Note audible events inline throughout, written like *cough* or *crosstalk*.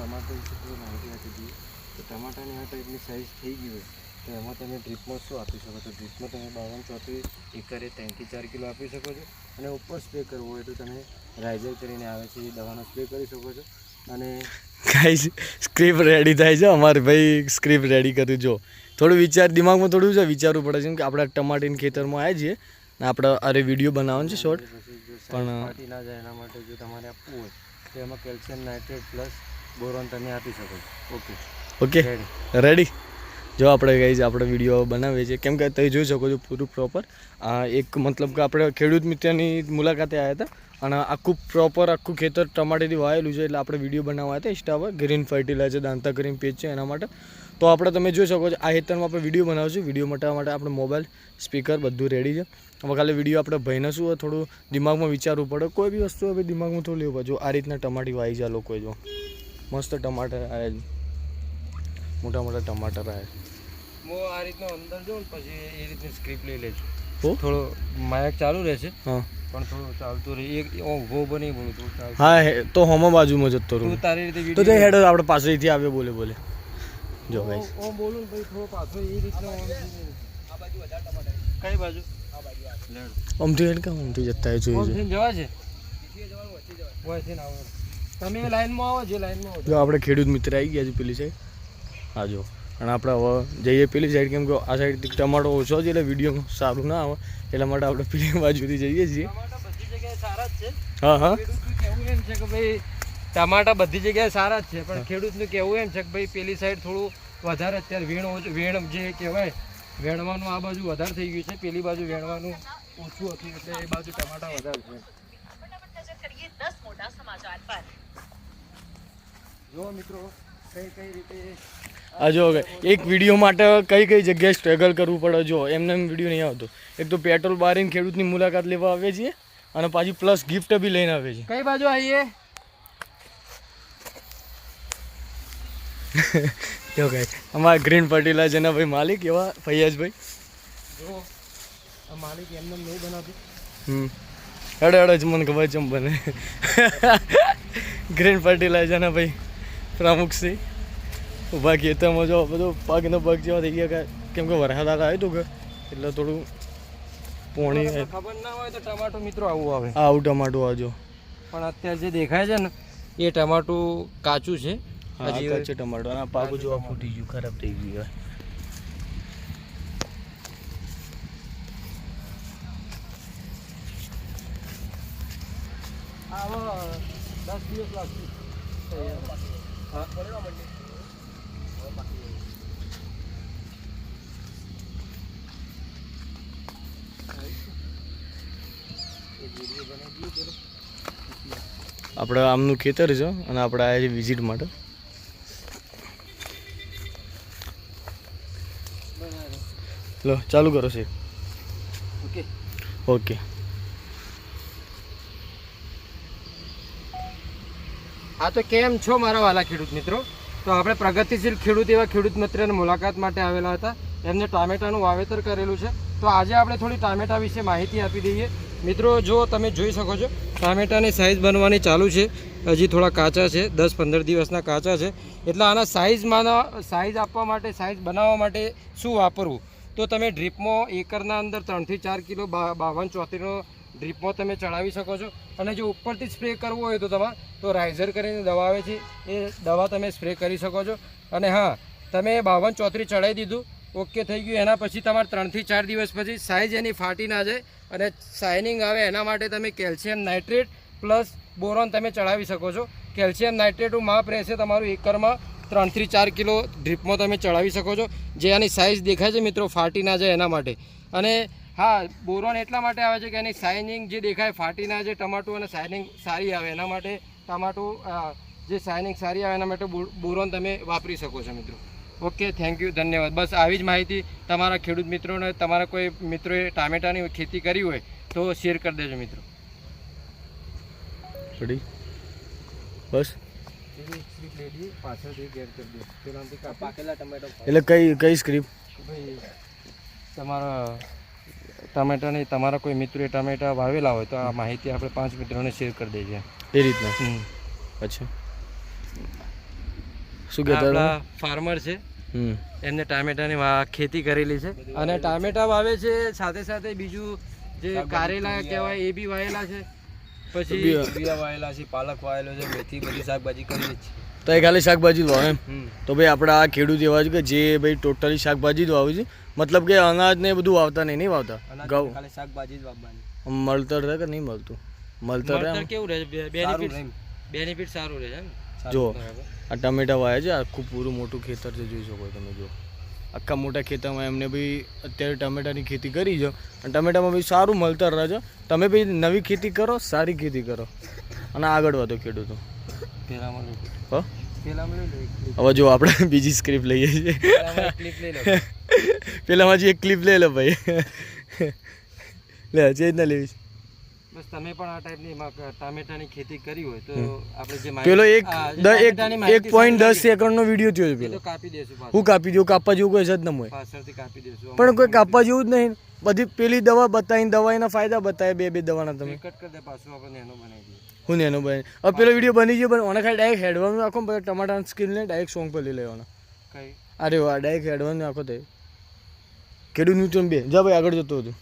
ટમાટર વિશે થોડી માહિતી આપી દઈએ. તો ટમાટાની આ ટાઈપની સાઇઝ થઈ ગઈ હોય તો એમાં તમે ડ્રીપમાં શું આપી શકો? છો ડ્રીપમાં તમે બાવન ચોત્રીસ એકરે ત્રણથી ચાર કિલો આપી શકો છો. અને ઉપર સ્પ્રે કરવો હોય તો તમે રાઇઝર કરીને આવે છે એ દવાનો સ્પ્રે કરી શકો છો. અને ગાઈઝ સ્ક્રિપ્ટ રેડી થાય છે અમારે ભાઈ સ્ક્રિપ્ટ રેડી કરી જો. થોડું વિચાર દિમાગમાં થોડું છે વિચારવું પડે છે કે આપણે ટમાટીન ખેતરમાં આવ્યા છીએ ને આપણે અરે વીડિયો બનાવવાનો છે શોર્ટ પણ- પણ ના જાય એના માટે જો તમારે આપવું હોય તો એમાં કેલ્શિયમ નાઇટ્રેટ પ્લસ બોરોન તમે આપી શકો ઓકે. ઓકે રેડી રેડી જો આપણે ગઈ આપણે વીડિયો બનાવીએ છીએ. કેમ કે તમે જોઈ શકો છો પૂરું પ્રોપર આ એક મતલબ કે આપણે ખેડૂત મિત્રની મુલાકાતે આવ્યા હતા. અને આખું પ્રોપર આખું ખેતર ટમાટેથી વાયેલું છે એટલે આપણે વીડિયો બનાવવા હતા ઇન્સ્ટા પર. Green fertiliser Danta green page છે એના માટે. તો આપણે તમે જોઈ શકો છો આ ખેતરમાં આપણે વીડિયો બનાવશું. વીડિયો મટાવવા માટે આપણે મોબાઈલ સ્પીકર બધું રેડી છે. હવે ખાલી વીડિયો આપણે ભાઈને શું હોય થોડું દિમાગમાં વિચારવું પડે. કોઈ બી વસ્તુ હવે દિમાગમાં થોડું લેવું પડે. જો આ રીતના ટમાટી વાઈ છે આ લોકોએ જો. મસ્ત ટમાટર આવે મોટા મોટા ટમાટર આવે હું આ રીતનો અંદર જોઉં ને પછી એ રીતની સ્ક્રિપ્ટ લઈ લેજો? થોડો માયક ચાલુ રહેશે હા. પણ થોડું ચાલતું રહે. એક ઓ ઊભો બની નહીં બોલું થોડું હા હે તો હોમો બાજુમાં જતો તો રહું. તારી રીતે તો તે હેડ આપણે પાછળથી આવ્યો બોલે બોલે. જો ભાઈ ઓમ બોલું ભાઈ થોડો પાછો એ રીતનો ઓમ કઈ બાજુ. આમથી હેડ કે આમથી જતા હોય ઓમ જોઈએ થઈને જવા છે? ઓયથી ને આવો. તમે લાઈનમાં આવો જે લાઈનમાં આવો. જો આપણે ખેડૂત મિત્ર આવી ગયા છે પેલી સાઈડ હા જો. અને આપણે હવે જઈએ પેલી સાઈડ કેમ કે આ સાઈડ ટમાટો ઓછો છે એટલે વીડિયો સારું ના આવે. એટલા માટે આપણે પેલી બાજુથી જઈએ છીએ. ટમાટા બધી જગ્યાએ સારા જ છે. હા હા. કેવું એમ છે કે ભાઈ ટમાટા બધી જગ્યાએ સારા જ છે પણ ખેડૂતનું કેવું એમ છે કે ભાઈ પેલી સાઈડ થોડું વધારે અત્યારે વેણ ઓછું વેણ જે કહેવાય વેણવાનું આ બાજુ વધારે થઈ ગયું છે પેલી બાજુ વેણવાનું ઓછું હતું એટલે એ બાજુ ટમાટા વધારે છે. જો મિત્રો કઈ કઈ રીતે આ જો એક વીડિયો માટે કઈ કઈ જગ્યાએ સ્ટ્રગલ કરવું પડે જો એમને એમ વીડિયો નહીં આવતો. એક તો પેટ્રોલ બારીને ખેડૂતની મુલાકાત લેવા આવે છીએ અને પાછી પ્લસ ગિફ્ટ બી લઈને આવે છે. કઈ બાજુ આવીએ *laughs* જો અમારા ગ્રીન ફર્ટિલાઇઝરના ભાઈ માલિક એવા ફૈયાજભાઈ. જો આ માલિક એમને નહીં બનાવતું. હમ. અડે અડે જ મને ખબર છે બને. *laughs* ગ્રીન ફર્ટિલાઇઝરના ભાઈ. પ્રમુખ છે ઊભા ખેતરમાં જો બધું પગનો પગ જેવા થઈ ગયા કે- કેમ કે વરસાદ આવ્યો હતું કે એટલે થોડું પોણી ખબર ના હોય તો ટમાટું મિત્રો આવું આવે. આવું ટમાટું આવજો. પણ અત્યારે જે દેખાય છે ને એ ટમાટું કાચું છે. હજી કાચું ટમાટો. અને પાકું જોવા ફૂટી ગયું ખરાબ થઈ ગયું આવો દસ દિવસ લાગશે હા આપણે આમનું ખેતર છે અને આપણે આવ્યા છીએ વિઝિટ માટે. લો ચાલુ કરો છે ઓકે ઓકે હા તો કેમ છો મારા વાલા ખેડૂત મિત્રો? તો આપણે પ્રગતિશીલ ખેડૂત એવા ખેડૂત મિત્રની મુલાકાત માટે આવેલા હતા. એમને ટામેટાનું વાવેતર કરેલું છે. તો આજે આપણે થોડી ટામેટા વિશે માહિતી આપી દઈએ. મિત્રો જો તમે જોઈ શકો છો ટામેટાની સાઇઝ બનવાની ચાલુ છે. હજી થોડા કાચા છે. દસ પંદર દિવસના કાચા છે. એટલે આના સાઇઝમાં સાઇઝ આપવા માટે સાઇઝ બનાવવા માટે શું વાપરવું? તો તમે ડ્રીપમાં એકરના અંદર ત્રણથી ચાર કિલો બાવન ચોત્રીનો ડ્રીપમાં તમે ચડાવી શકો છો. અને જો ઉપરથી સ્પ્રે કરવો હોય તો તમારે, તો રાઇઝર કરીને દવા આવે છે. એ દવા તમે સ્પ્રે કરી શકો છો. અને હા, તમે બાવન ચોત્રી ચડાવી દીધું ઓકે થઈ ગયું. એના પછી તમારે ત્રણથી ચાર દિવસ પછી સાઇઝ એની ફાટી ના જાય. અને શાઇનિંગ આવે એના માટે તમે કેલ્શિયમ નાઇટ્રેટ પ્લસ બોરોન તમે ચડાવી શકો છો. કેલ્શિયમ નાઇટ્રેટનું માપ રહેશે તમારું એકરમાં ત્રણથી ચાર કિલો ડ્રીપમાં તમે ચડાવી શકો છો. જે આની સાઇઝ દેખાય છે મિત્રો ફાટી ના જાય એના માટે. અને હા બોરોન એટલા માટે આવે છે કે એની સાઇનિંગ જે દેખાય ફાટી ના જાય, ટમાટું અને સાઇનિંગ સારી આવે એના માટે ટમાટું જે સાઇનિંગ સારી આવે એના માટે બોરોન તમે વાપરી શકો છો મિત્રો. ઓકે થેન્ક યુ ધન્યવાદ. બસ આવી જ માહિતી તમારા ખેડૂત મિત્રોને તમારા કોઈ મિત્રોએ ટામેટાની ખેતી કરી હોય તો શેર કરી દેજો મિત્રો. બસ. એટલે કઈ કઈ સ્ક્રિપ્ટ તમારા ટામેટાની તમારા કોઈ મિત્રોએ ટમેટા વાવેલા હોય તો આ માહિતી આપણે પાંચ મિત્રોને શેર કરી દઈએ એ રીતના? અચ્છા. શું કહેતા ફાર્મર છે. એમને ટામેટાની ખેતી કરેલી છે. અને ટામેટા વાવે છે સાથે સાથે બીજું જે કારેલા કહેવાય એ બી વાયેલા છે. પછી બી- વાયેલા છે પાલક વાયેલો છે મેથી બધી શાકભાજી કરીએ છીએ. તો એ ખાલી શાકભાજી જ વાવે એમ? તો ભાઈ આપણે આ ખેડૂત એવા છે કે જે ભાઈ ટોટલી શાકભાજી જ વાવે છે? મતલબ કે અનાજ ને બધું વાવતા નહીં નહીં વાવતા? ઘઉં? ખાલી શાકભાજી જ વાવવાની. મળતર રહે કે નહીં મળતું? મળતર રહે કેવું રહે? સારું બેનિફિટ. બેનિફિટ સારું રહે એમ? સારું. જો આ ટમેટા વાયા છે આખું પૂરું મોટું ખેતર છે જોઈ શકો તમે જો. આખા મોટા ખેતરમાં એમને બી અત્યારે ટમેટાની ખેતી કરી છે અને ટમેટામાં બી સારું મળતર રહે છે. તમે બી નવી ખેતી કરો સારી ખેતી કરો. અને આગળ વધો ખેડૂતો. હવે જો આપણે *laughs* બીજી સ્ક્રિપ્ટ લઈએ છીએ. પેલામાં હજી એક *laughs* ક્લિપ લઈ લો ભાઈ. *laughs* લે જે રીતના લેવી છે. બસ તમે પણ આ ટાઈપની ટામેટાની ખેતી કરી હોય તો આપણે જે પેલો એક એક પોઈન્ટ દસ એકરનો વીડિયો થયો છે પેલો. કાપી દેશું હું કાપી દઉં કાપવા જેવું કોઈ જ ન હોય. પાછળથી કાપી દેશું. પણ કોઈ કાપવા જેવું જ નહીં. બધી પેલી દવા બતાવીને દવાના ફાયદા બતાવે બે બે દવાના તમે. કટ કરી દે પાછું આપણે એનો બનાવી દઈએ. હું ને એનો ભાઈ હવે પેલો વીડિયો બની ગયો પણ ઓને ખાલી ડાયરેક્ટ હેડવાનું આખો પછી ટમાટાની સ્કીન ને ડાયરેક્ટ સોંગ પર લઈ લેવાનો. કઈ? અરે વાહ ડાયરેક્ટ હેડવાનું આખો તે. ખેડૂત ન્યૂટ્રન બે. જા ભાઈ આગળ જતો હતું.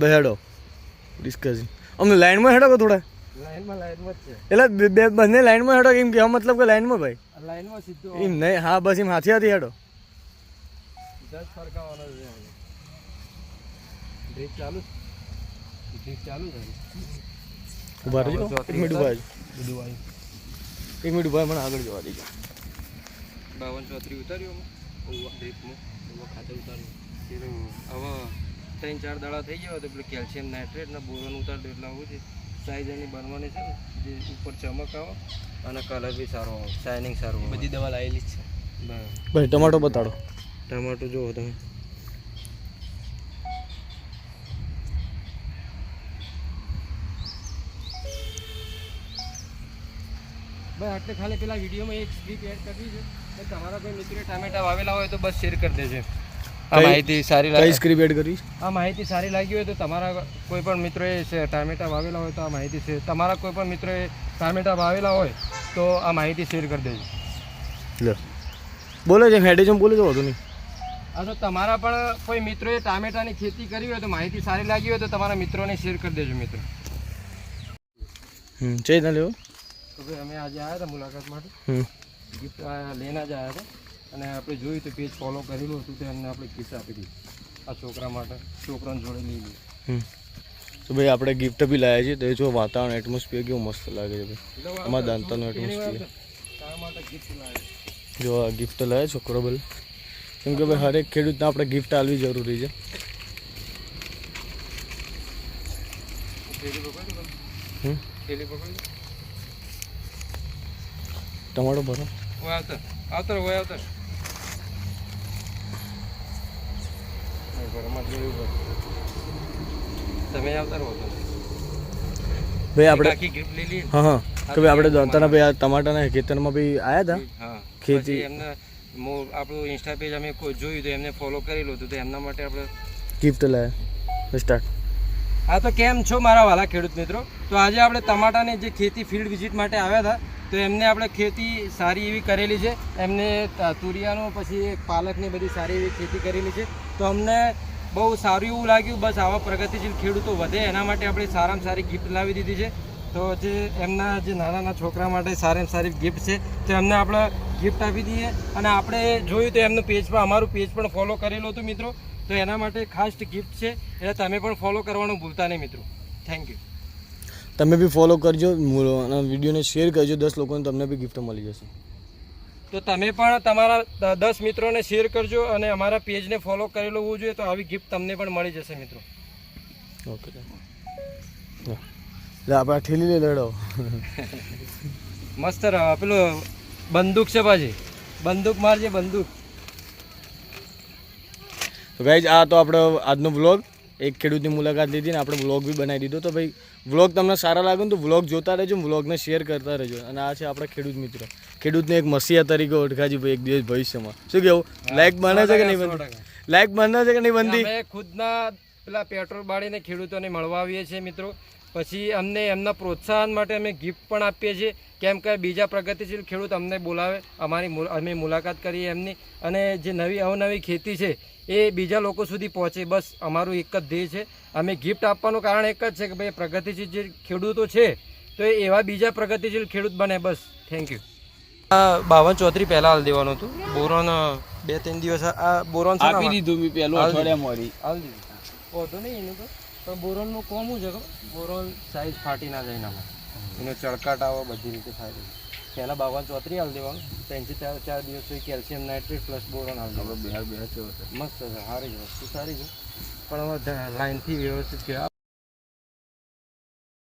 ભાઈ હેડો ડિસ્કશન અમને લાઈનમાં હેડો કે થોડા? લાઈનમાં લાઈનમાં જ છે. એટલે બે બે- બંને લાઈનમાં હેડો એમ કહેવા મતલબ કે લાઈનમાં ભાઈ? લાઈનમાં સીધો એમ નહીં હા બસ એમ હાથી હાથી હેડો. દસ ફરકાવાનો છે ડ્રીપ ચાલુ ડ્રીપ ચાલુ છે? ઊભા રહેજો એક મિનિટ ઊભા રહેજો. એક મિનિટ ઊભા મને આગળ જવા દેજો. બાવન ચોત્રી ઉતાર્યું ડ્રીપમાં ખાતર ઉતાર્યું. હવે ત્રણ ચાર દાડા થઈ ગયા હોય તો પેલું કેલ્શિયમ નાઇટ્રેટ ને બોરોન ઉતાર દો એટલે આવું છે. સાઈઝ એની બનવાની છે ને જે ઉપર ચમક આવે અને કલર બી સારો આવે શાઇનિંગ સારું આવે. બધી દવા લાવેલી છે. બરાબર. ભાઈ ટમાટો બતાડો. ટમાટો જુઓ તમે. ભાઈ આટલે ખાલી પેલા વિડીયોમાં એક સ્ક્રીપ એડ કરવી છે. તમારા કોઈ મિત્રે ટામેટા વાવેલા હોય તો બસ શેર કરી દેજો. આ માહિતી સારી લાગી? લાગે સ્ક્રીપ એડ કરીશ આ માહિતી સારી લાગી હોય તો તમારા કોઈ પણ મિત્રોએ ટામેટા વાવેલા હોય તો આ માહિતી છે. તમારા કોઈ પણ મિત્રોએ ટામેટા વાવેલા હોય તો આ માહિતી શેર કરી દેજો. લો. બોલો છે હેડે જેમ બોલે તો વધુ નહીં. આ તો તમારા પણ કોઈ મિત્રોએ ટામેટાની ખેતી કરી હોય તો માહિતી સારી લાગી હોય તો તમારા મિત્રોને શેર કરી દેજો મિત્રો. હમ ચેજ લેવો તો ભાઈ અમે આજે આવ્યા હતા મુલાકાત માટે. હમ. ગિફ્ટ લેના જ આવ્યા હતા. અને આપણે જોયું તો પેજ ફોલો કરેલું હતું તો એમને આપણે ગિફ્ટ આપી દીધી. આ છોકરા માટે છોકરાને જોડે લઈ લીધી તો ભાઈ આપણે ગિફ્ટ બી લાવ્યા છીએ. તો એ જો વાતાવરણ એટમોસ્ફિયર કેવું મસ્ત લાગે છે ભાઈ. અમારા દાંતાનું એટમોસ્ફિયર જો આ ગિફ્ટ લાવે છોકરો બોલ કેમ કે ભાઈ હરેક ખેડૂતને આપણે ગિફ્ટ આપવી જરૂરી છે. તમારો. ટમાટો ભરો. આવતર. આવતર હોય આવતર નહીં, ઘરમાં જોયું બધું. તમે આવતા રહો ભાઈ આપણે આખી ગિફ્ટ લઈ લઈએ હા હા. કે ભાઈ આપણે દાંતાના ભાઈ આ ટમાટાના ખેતરમાં ભાઈ આવ્યા હતા? હા. ખેતી- એમને મો- આપણું ઇન્સ્ટા પેજ અમે જોયું તો એમને ફોલો કરેલું હતું તો એમના માટે આપણે ગિફ્ટ સ્ટાર્ટ હા તો કેમ છો મારા વાલા ખેડૂત મિત્રો? તો આજે આપણે ટમાટાની જે ખેતી ફિલ્ડ વિઝિટ માટે આવ્યા હતા તો એમને આપણે ખેતી સારી એવી કરેલી છે. એમને તુરિયાનું પછી પાલકની બધી સારી એવી ખેતી કરેલી છે. તો અમને બહુ સારું એવું લાગ્યું, બસ આવા પ્રગતિશીલ ખેડૂતો વધે, એના માટે આપણે સારામાં સારી ગિફ્ટ લાવી દીધી છે. તો જે એમના જે નાના નાના છોકરા માટે સારામાં સારી ગિફ્ટ છે, તો એમને આપણે ગિફ્ટ આપી દઈએ. અને આપણે જોયું તો એમનું પેજ પણ અમારું પેજ પણ ફોલો કરેલું હતું મિત્રો. તો એના માટે ખાસ ગિફ્ટ છે. એટલે તમે પણ ફોલો કરવાનું ભૂલતા નહીં મિત્રો. થેન્ક યુ તમે બી ફોલો કરજો અને વિડીયોને શેર કરજો દસ લોકોને તમને બી ગિફ્ટ મળી જશે. તો તમે પણ તમારા દસ મિત્રોને શેર કરજો અને અમારા પેજને ફોલો કરેલું હોવું જોઈએ તો આવી ગિફ્ટ તમને પણ મળી જશે મિત્રો. ઓકે આપણે ઠેલી લઈ લડો. મસ્ત રહ- પેલું બંદૂક છે પાછી બંદૂક મારજે બંદૂક. તો ગાઈઝ આ તો આપણો આજનો વ્લોગ એક ખેડૂતની મુલાકાત લીધી ને આપણે વ્લોગ બી બનાવી દીધો. તો ભાઈ વ્લોગ તમને સારા લાગે ને તો વ્લોગ જોતા રહેજો વ્લોગને શેર કરતા રહેજો. અને આ છે આપણા ખેડૂત મિત્રો. ખેડૂતને એક મસીહા તરીકે ઓળખાજી ભાઈ, એક દિવસ ભવિષ્યમાં. શું કેવું? લાઈક બને છે કે નહીં બનતી. લાઈક બને છે કે નહીં બનતી? ખુદના પેલા પેટ્રોલ બાળીને ખેડૂતોને મળવા આવીએ છીએ મિત્રો. પછી અમને એમના પ્રોત્સાહન માટે અમે ગિફ્ટ પણ આપીએ છીએ. કેમ કે બીજા પ્રગતિશીલ ખેડૂત અમને બોલાવે અમારી અમે મુલાકાત કરીએ એમની. અને જે નવી અવનવી ખેતી છે એ બીજા લોકો સુધી પહોંચે. બસ અમારું એક જ ધ્યેય છે. અમે ગિફ્ટ આપવાનું કારણ એક જ છે કે ભાઈ પ્રગતિશીલ જે ખેડૂતો છે તો એ એવા બીજા પ્રગતિશીલ ખેડૂત બને. બસ થેન્ક યુ આ બાવન ચોત્રી પહેલા હાલ દેવાનું હતું. બોરોન બે ત્રણ દિવસ આ- બોરોન આપી દીધું મેં પહેલું અઠવાડિયા મોરી હાલ દીધું. નહીં એનું તો? પણ બોરોનનું કોમ શું છે બોરોન સાઈઝ ફાટી ના જાય એનામાં. એનો ચળકાટ આવે બધી રીતે થાય પહેલાં બાવન ચોત્રી હાલ દેવાનું. ત્રણથી ચાર ચાર દિવસ સુધી કેલ્શિયમ નાઇટ્રેટ પ્લસ બોરોન હાલ દેવાનું. બે બે મસ્ત છે સારી જ વસ્તુ સારી છે. પણ હવે લાઇનથી વ્યવસ્થિત કે